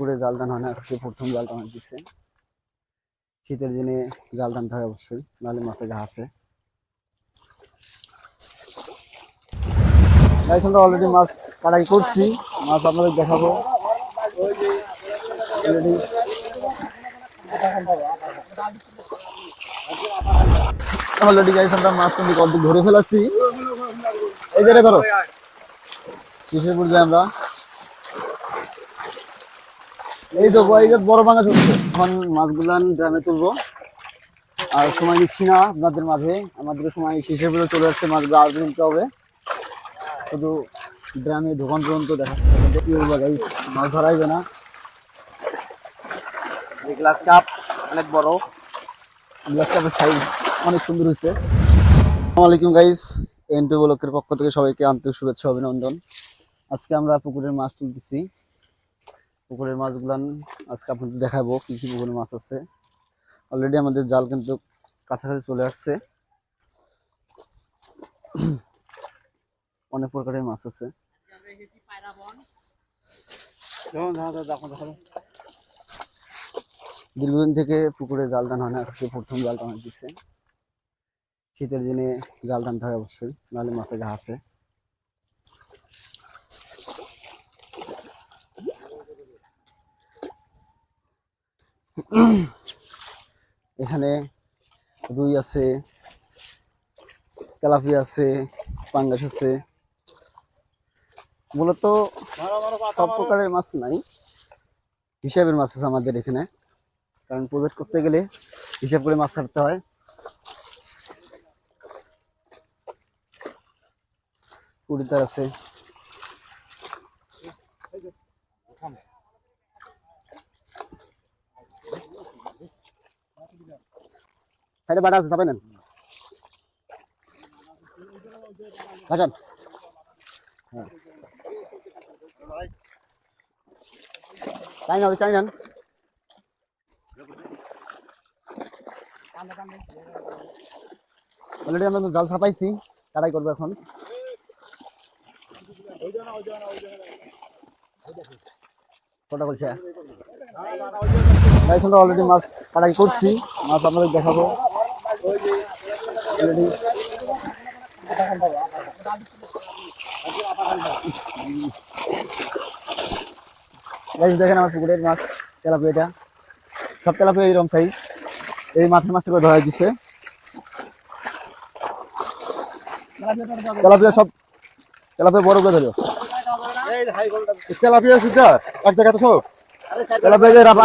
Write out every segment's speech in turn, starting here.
পুকুরে জাল টান হয় না, আজকে প্রথম জাল টান দিচ্ছে শীতের দিনে জাল টানতে হয় অবশ্যই, নাহলে মাছে ঘা আসে এখন অলরেডি মাছ কাটাই করছি, মাছ আপনাদের দেখাবো। অলরেডি আমরা মাছ কিন্তু ধরে ফেলাচ্ছি। এই যে রে ধরো। কিসের পর্যায়ে আমরা? এই তো এই যে বড় ভাঙা চলছে এখন মাছগুলান ড্রামে তুলবো। আর সময় নিচ্ছি না আপনাদের মাঝে। আমাদের সময় শেষে পর্যন্ত চলে যাচ্ছে মাছগুলো আর নিতে হবে। শুধু ড্রামে ঢোকান পর্যন্ত দেখাচ্ছে। মাছ ধরাইবে না। গ্লাস কাপ অনেক বড়। গ্লাসটার সাইজ অনেক সুন্দর হয়েছে আসসালামু আলাইকুম গাইস এনটু ব্লকের পক্ষ থেকে সবাইকে আন্তরিক শুভেচ্ছা, অভিনন্দন। আজকে আমরা পুকুরের মাছ তুলতেছি। পুকুরের মাছগুলান আজকে আপনাদের দেখাবো কি কি পুকুরের মাছ আছে। অলরেডি আমাদের জাল কিন্তু কাছাকাছি চলে আসছে। অনেক প্রকারের মাছ আছে। দীর্ঘদিন থেকে পুকুরে জাল টান হয় না, আজকে প্রথম জাল টান দিচ্ছে শীতের দিনে জাল টানতে হয় অবশ্যই, নাহলে মাছে ঘা এখানে রুই আছে তেলাপি আছে, পাঙ্গাস আছে। মূলত সব প্রকারের মাছ নাই, হিসাবের মাছ আছে আমাদের এখানে। কারণ প্রজেক্ট করতে গেলে হিসাব করে মাছ ছাড়তে হয়। কুড়িতার আছে। সাইডে বাটা আছে, চাপাই নেন। ভাষণ হ্যাঁ। চাই না চাই নেন। অলরেডি আমরা তো জাল ছাপাইছি, কাটাই করব এখন। কটা অলরেডি মাছ কাটাই করছি, মাছ আপনাদের দেখাবো। দেখেন আমার পুকুরের মাছ তেলাপিয়াটা সব তেলাপিয়া এইরকম সাইজ এই মাছের মাছটা করে ধরা দিছে। তেলাপিয়া সব তেলাপিয়া বড় করে ধরো। তেলাপিয়া সুদ্ধা এক জায়গা তো সব। তেলাপিয়া যে রাফা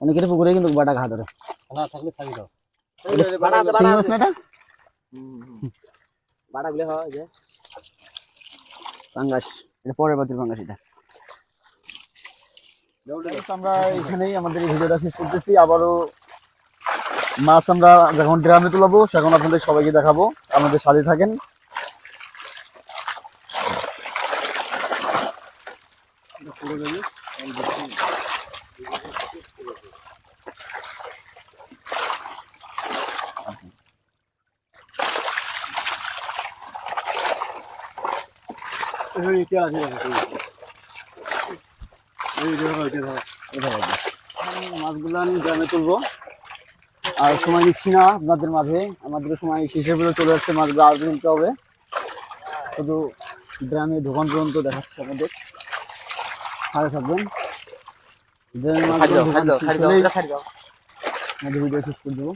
অনেকের পুকুরে কিন্তু বাটা ঘা ধরে। না থাকলে ছাড়ি দাও। বাড়া আছে শিঙি বাড়া মাছ আছে না এটা গুলো হয় যে। পাঙ্গাস এটা পরের বাতির পাঙ্গাস এটা। আমরা এখানেই আমাদের ভিডিওটা শেষ করতেছি। আবারও মাছ আমরা যখন ড্রামে তুলাবো সেখন আপনাদের সবাইকে দেখাবো। আমাদের সাথে থাকেন। মাছগুলো আমি গ্রামে তুলবো আর সময় নিচ্ছি না আপনাদের মাঝে আমাদের সময় শেষে পর্যন্ত চলে যাচ্ছে মাছগুলো আর নিতে হবে শুধু গ্রামে ঢোকান পর্যন্ত দেখাচ্ছে আমাদের সাথে থাকবেন গ্রামের মাছগুলো ভিডিও শেষ করে দেবো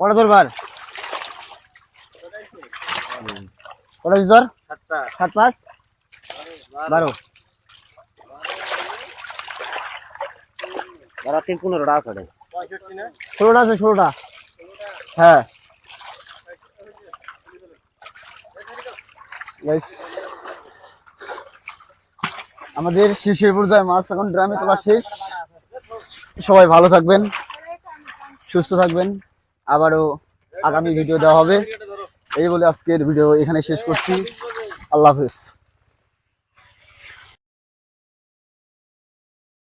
কটা ধরবার কটা ধর? সাতটা। সাত পাঁচ? বারো। বারো তিন পনেরোটা আছে ষোলোটা আছে ষোলোটা। হ্যাঁ। আমাদের শেষের পর্যায়ে মাছ এখন ড্রামে তোলা শেষ। সবাই ভালো থাকবেন সুস্থ থাকবেন। আবারও আগামী ভিডিও দেওয়া হবে। এই বলে আজকের ভিডিও এখানে শেষ করছি। আল্লাহ হাফিজ।